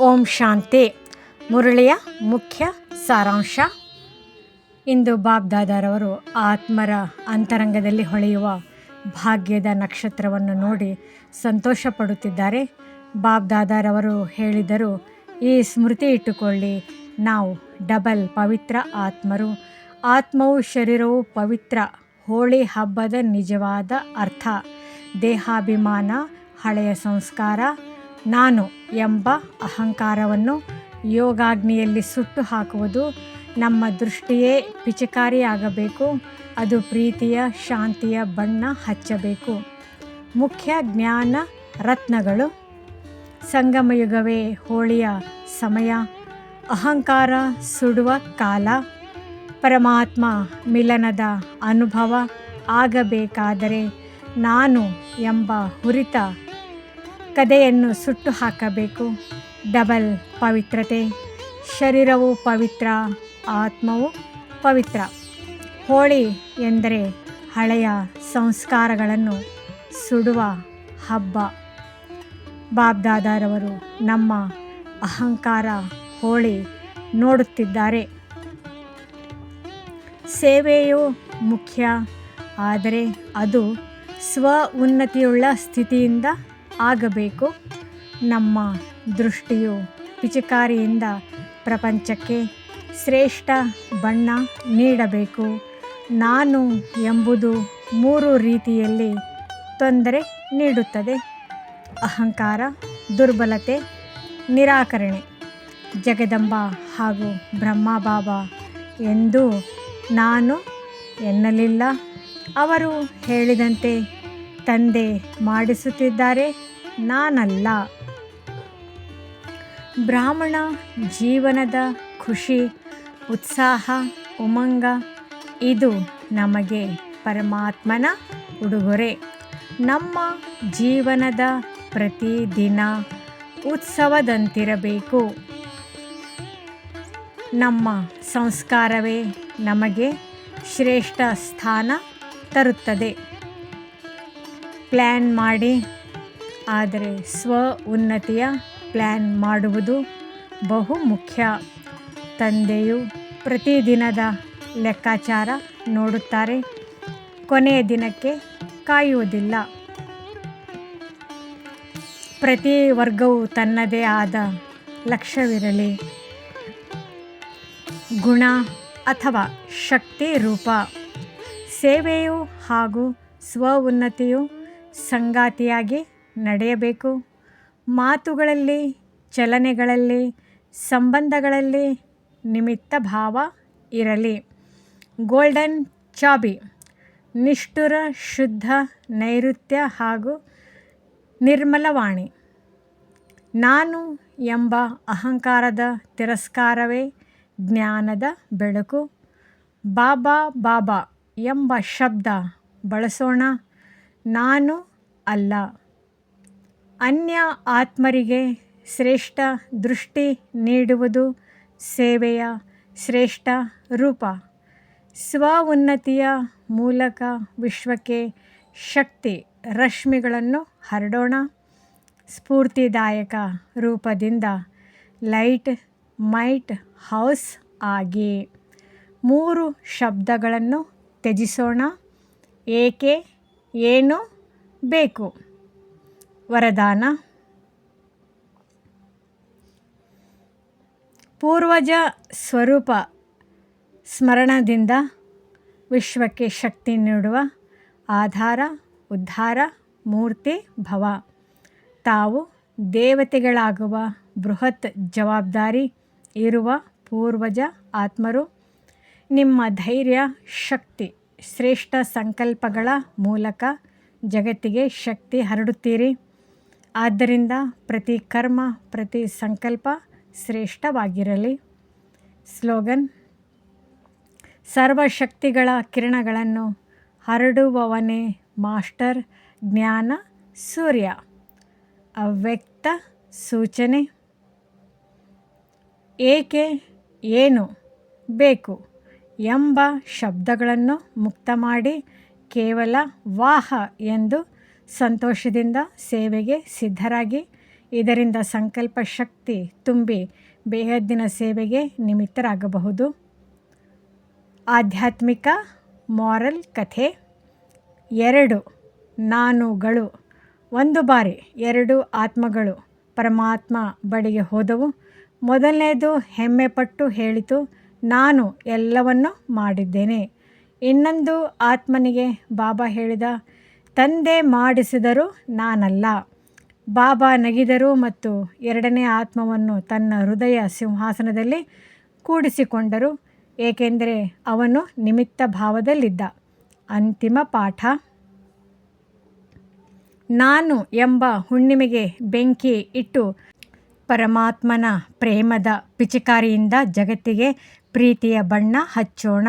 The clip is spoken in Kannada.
ಓಂ ಶಾಂತಿ. ಮುರಳಿಯ ಮುಖ್ಯ ಸಾರಾಂಶ. ಇಂದು ಬಾಬ್ ದಾದಾರವರು ಆತ್ಮರ ಅಂತರಂಗದಲ್ಲಿ ಹೊಳೆಯುವ ಭಾಗ್ಯದ ನಕ್ಷತ್ರವನ್ನು ನೋಡಿ ಸಂತೋಷ ಪಡುತ್ತಿದ್ದಾರೆ ಬಾಬ್ ದಾದಾರವರು ಹೇಳಿದರು, ಈ ಸ್ಮೃತಿ ಇಟ್ಟುಕೊಳ್ಳಿ, ನಾವು ಡಬಲ್ ಪವಿತ್ರ ಆತ್ಮರು. ಆತ್ಮವು ಶರೀರವು ಪವಿತ್ರ, ಹೋಳಿ ಹಬ್ಬದ ನಿಜವಾದ ಅರ್ಥ. ದೇಹಾಭಿಮಾನ, ಹಳೆಯ ಸಂಸ್ಕಾರ ನಾನು ಎಂಬ ಅಹಂಕಾರವನ್ನು ಯೋಗಾಗ್ನಿಯಲ್ಲಿ ಸುಟ್ಟು ಹಾಕುವುದು ನಮ್ಮ ದೃಷ್ಟಿಯೇ ಪಿಚಕಾರಿಯಾಗಬೇಕು. ಅದು ಪ್ರೀತಿಯ, ಶಾಂತಿಯ ಬಣ್ಣ ಹಚ್ಚಬೇಕು. ಮುಖ್ಯ ಜ್ಞಾನ ರತ್ನಗಳು. ಸಂಗಮಯುಗವೇ ಹೋಳಿಯ ಸಮಯ. ಅಹಂಕಾರ ಸುಡುವ ಕಾಲ. ಪರಮಾತ್ಮ ಮಿಲನದ ಅನುಭವ ಆಗಬೇಕಾದರೆ ನಾನು ಎಂಬ ಹುರಿತ ಕದೆಯನ್ನು ಸುಟ್ಟು ಹಾಕಬೇಕು. ಡಬಲ್ ಪವಿತ್ರತೆ. ಶರೀರವು ಪವಿತ್ರ, ಆತ್ಮವು ಪವಿತ್ರ. ಹೋಳಿ ಎಂದರೆ ಹಳೆಯ ಸಂಸ್ಕಾರಗಳನ್ನು ಸುಡುವ ಹಬ್ಬ. ಬಾಬ್ದಾದಾರವರು ನಮ್ಮ ಅಹಂಕಾರ ಹೋಳಿ ನೋಡುತ್ತಿದ್ದಾರೆ. ಸೇವೆಯು ಮುಖ್ಯ, ಆದರೆ ಅದು ಸ್ವ ಉನ್ನತಿಯುಳ್ಳ ಸ್ಥಿತಿಯಿಂದ ಆಗಬೇಕು. ನಮ್ಮ ದೃಷ್ಟಿಯು ಪಿಚಕಾರಿಯಿಂದ ಪ್ರಪಂಚಕ್ಕೆ ಶ್ರೇಷ್ಠ ಬಣ್ಣ ನೀಡಬೇಕು. ನಾನು ಎಂಬುದು ಮೂರು ರೀತಿಯಲ್ಲಿ ತೊಂದರೆ ನೀಡುತ್ತದೆ. ಅಹಂಕಾರ, ದುರ್ಬಲತೆ, ನಿರಾಕರಣೆ. ಜಗದಂಬ ಹಾಗೂ ಬ್ರಹ್ಮಬಾಬಾ ಎಂದು ನಾನು ಎನ್ನಲಿಲ್ಲ. ಅವರು ಹೇಳಿದಂತೆ ತಂದೆ ಮಾಡಿಸುತ್ತಿದ್ದಾರೆ, ನಾನಲ್ಲ. ಬ್ರಾಹ್ಮಣ ಜೀವನದ ಖುಷಿ, ಉತ್ಸಾಹ, ಉಮಂಗ, ಇದು ನಮಗೆ ಪರಮಾತ್ಮನ ಉಡುಗೊರೆ. ನಮ್ಮ ಜೀವನದ ಪ್ರತಿದಿನ ಉತ್ಸವದಂತಿರಬೇಕು. ನಮ್ಮ ಸಂಸ್ಕಾರವೇ ನಮಗೆ ಶ್ರೇಷ್ಠ ಸ್ಥಾನ ತರುತ್ತದೆ. ಪ್ಲ್ಯಾನ್ ಮಾಡಿ, ಆದರೆ ಸ್ವ ಉನ್ನತಿಯ ಪ್ಲ್ಯಾನ್ ಮಾಡುವುದು ಬಹು ಮುಖ್ಯ. ತಂದೆಯು ಪ್ರತಿದಿನದ ಲೆಕ್ಕಾಚಾರ ನೋಡುತ್ತಾರೆ, ಕೊನೆಯ ದಿನಕ್ಕೆ ಕಾಯುವುದಿಲ್ಲ. ಪ್ರತಿ ವರ್ಗವು ತನ್ನದೇ ಆದ ಲಕ್ಷ್ಯವಿರಲಿ. ಗುಣ ಅಥವಾ ಶಕ್ತಿ ರೂಪ. ಸೇವೆಯು ಹಾಗೂ ಸ್ವ ಉನ್ನತಿಯು ಸಂಗಾತಿಯಾಗಿ ನಡೆಯಬೇಕು. ಮಾತುಗಳಲ್ಲಿ, ಚಲನೆಗಳಲ್ಲಿ, ಸಂಬಂಧಗಳಲ್ಲಿ ನಿಮಿತ್ತ ಭಾವ ಇರಲಿ. ಗೋಲ್ಡನ್ ಚಾಬಿ, ನಿಷ್ಠುರ, ಶುದ್ಧ, ನೈಋತ್ಯ ಹಾಗೂ ನಿರ್ಮಲವಾಣಿ. ನಾನು ಎಂಬ ಅಹಂಕಾರದ ತಿರಸ್ಕಾರವೇ ಜ್ಞಾನದ ಬೆಳಕು. ಬಾಬಾ ಬಾಬಾ ಎಂಬ ಶಬ್ದ ಬಳಸೋಣ. ನಾನು ಅಲ್ಲ. ಅನ್ಯ ಆತ್ಮರಿಗೆ ಶ್ರೇಷ್ಠ ದೃಷ್ಟಿ ನೀಡುವುದು ಸೇವೆಯ ಶ್ರೇಷ್ಠ ರೂಪ. ಸ್ವ ಉನ್ನತಿಯ ಮೂಲಕ ವಿಶ್ವಕ್ಕೆ ಶಕ್ತಿ, ರಶ್ಮಿಗಳನ್ನು ಹರಡೋಣ. ಸ್ಫೂರ್ತಿದಾಯಕ ರೂಪದಿಂದ ಲೈಟ್ ಮೈಟ್ ಹೌಸ್ ಆಗಿ. ಮೂರು ಶಬ್ದಗಳನ್ನು ತ್ಯಜಿಸೋಣ. ಏಕೆ? ಏನು ಬೇಕು? ವರದಾನ. ಪೂರ್ವಜ ಸ್ವರೂಪ ಸ್ಮರಣದಿಂದ ವಿಶ್ವಕ್ಕೆ ಶಕ್ತಿ ನೀಡುವ ಆಧಾರ, ಉದ್ಧಾರ, ಮೂರ್ತಿ, ಭವ. ತಾವು ದೇವತೆಗಳಾಗುವ ಬೃಹತ್ ಜವಾಬ್ದಾರಿ ಇರುವ ಪೂರ್ವಜ ಆತ್ಮರು ನಿಮ್ಮ ಧೈರ್ಯ, ಶಕ್ತಿ. ಶ್ರೇಷ್ಠ ಸಂಕಲ್ಪಗಳ ಮೂಲಕ ಜಗತ್ತಿಗೆ ಶಕ್ತಿ ಹರಡುತ್ತೀರಿ. ಆದ್ದರಿಂದ ಪ್ರತಿ ಕರ್ಮ, ಪ್ರತಿ ಸಂಕಲ್ಪ ಶ್ರೇಷ್ಠವಾಗಿರಲಿ. ಸ್ಲೋಗನ್, ಸರ್ವಶಕ್ತಿಗಳ ಕಿರಣಗಳನ್ನು ಹರಡುವವನೇ ಮಾಸ್ಟರ್ ಜ್ಞಾನ ಸೂರ್ಯ. ಅವ್ಯಕ್ತ ಸೂಚನೆ. ಏಕೆ, ಏನು, ಬೇಕು. ಎಂಬ ಶಬ್ದಗಳನ್ನು ಮುಕ್ತ ಮಾಡಿ ಕೇವಲ ವಾಹ ಎಂದು ಸಂತೋಷದಿಂದ ಸೇವೆಗೆ ಸಿದ್ಧರಾಗಿ, ಇದರಿಂದ ಸಂಕಲ್ಪ ಶಕ್ತಿ ತುಂಬಿ ಬೇಹದ್ದಿನ ಸೇವೆಗೆ ನಿಮಿತ್ತರಾಗಬಹುದು. ಆಧ್ಯಾತ್ಮಿಕ ಮಾರಲ್ ಕಥೆ ಎರಡು ನಾನುಗಳು. ಒಂದು ಬಾರಿ ಎರಡು ಆತ್ಮಗಳು ಪರಮಾತ್ಮ ಬಳಿಗೆ ಹೋದವು. ಮೊದಲನೇದು ಹೆಮ್ಮೆಪಟ್ಟು ಹೇಳಿತು. ನಾನು ಎಲ್ಲವನ್ನು ಮಾಡಿದ್ದೇನೆ. ಇನ್ನೊಂದು ಆತ್ಮನಿಗೆ ಬಾಬಾ ಹೇಳಿದ, ತಂದೆ ಮಾಡಿಸಿದರು ನಾನಲ್ಲ. ಬಾಬಾ ನಗಿದರು ಮತ್ತು ಎರಡನೇ ಆತ್ಮವನ್ನು ತನ್ನ ಹೃದಯ ಸಿಂಹಾಸನದಲ್ಲಿ ಕೂಡಿಸಿಕೊಂಡರು, ಏಕೆಂದರೆ ಅವನು ನಿಮಿತ್ತ ಭಾವದಲ್ಲಿದ್ದ. ಅಂತಿಮ ಪಾಠ. ನಾನು ಎಂಬ ಹುಣ್ಣಿಮೆಗೆ ಬೆಂಕಿ ಇಟ್ಟು ಪರಮಾತ್ಮನ ಪ್ರೇಮದ ಪಿಚಕಾರಿಯಿಂದ ಜಗತ್ತಿಗೆ ಪ್ರೀತಿಯ ಬಣ್ಣ ಹಚ್ಚೋಣ.